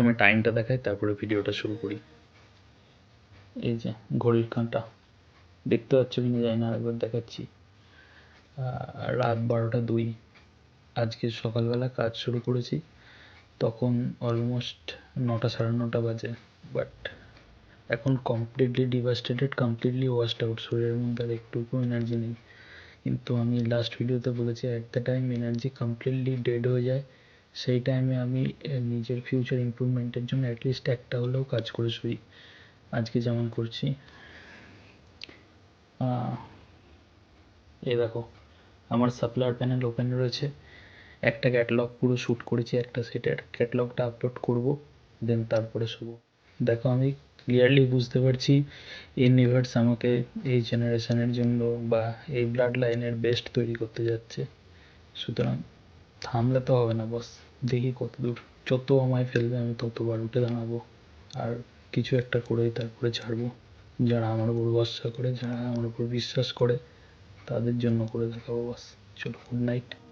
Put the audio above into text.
প্রথমে টাইমটা দেখাই, তারপরে ভিডিওটা শুরু করি। এই যে, ঘড়ির কাঁটা। দেখতে পাচ্ছ কি না জানি না, আরেকবার দেখাচ্ছি। রাত বারোটা দুই। আজকে সকালবেলা কাজ শুরু করেছি। তখন অলমোস্ট নটা সাড়ে নটা বাজে বাট এখন completely devastated completely washed out শরীরের মধ্যে আর একটুকু এনার্জি নেই। কিন্তু আমি লাস্ট ভিডিওতে বলেছি at the time energy completely dead হয়ে যায়। সেই টাইমে আমি নিজের ফিউচার ইমপ্রুভমেন্টের জন্য অ্যাটলিস্ট একটা হলেও কাজ করে শুই। আজকে যেমন করছি। এই দেখো, আমার সাপ্লায়ার প্যানেল ওপেন রয়েছে। একটা ক্যাটালগ পুরো শ্যুট করেছি, একটা সেটের ক্যাটালগটা আপলোড করব দেন তারপরে শুভ দেখো, আমি ক্লিয়ারলি বুঝতে পারছি ইউনিভার্স আমাকে এই জেনারেশনের জন্য বা এই ব্লাড লাইনের বেস্ট তৈরি করতে যাচ্ছে। সুতরাং থামলে তো হবে না বস দেখি কত দূর যত আমায় ফেলবে, আমি ততবার উঠে দাঁড়াবো। আর কিছু একটা করেই তারপরে ছাড়বো। যারা আমার উপর ভরসা করে, যারা আমার উপর বিশ্বাস করে, তাদের জন্য করে দেখাবো বাস চলো গুড নাইট